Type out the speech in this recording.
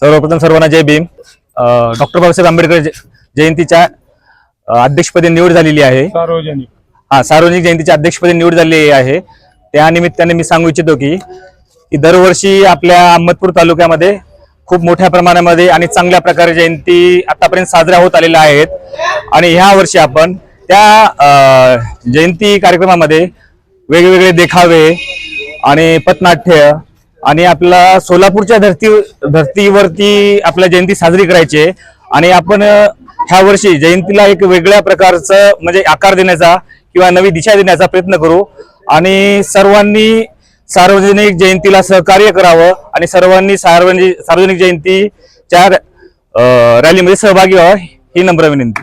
सर्वप्रथम सर्वांना जय भीम. डॉक्टर बाबासाहेब आंबेडकर जय- जयंतीच्या अध्यक्षपदी निवड झालेली आहे. सार्वजनिक. हा सार्वजनिक जयंतीच्या अध्यक्षपदी निवड झालेली आहे. त्या निमित्ताने मी सांगू इच्छितो की दरवर्षी आपल्या अहमदपूर तालुक्यामध्ये खूप मोठ्या प्रमाणामध्ये आणि चांगल्या प्रकारे जयंती आतापर्यंत साजऱ्या होत आलेल्या आहेत. आणि ह्या वर्षी आपण त्या जयंती कार्यक्रमामध्ये वेगवेगळे देखावे आणि पथनाट्य आणि आपला सोलापूरच्या धरती धर्तीवरती आपल्या जयंती साजरी करायची आणि आपण ह्या वर्षी जयंतीला एक वेगळ्या प्रकारचं म्हणजे आकार देण्याचा किंवा नवी दिशा देण्याचा प्रयत्न करू. आणि सर्वांनी सार्वजनिक जयंतीला सहकार्य करावं आणि सर्वांनी सार्वजनिक सार्वजनिक जयंतीच्या रॅलीमध्ये सहभागी व्हावं ही नम्र विनंती.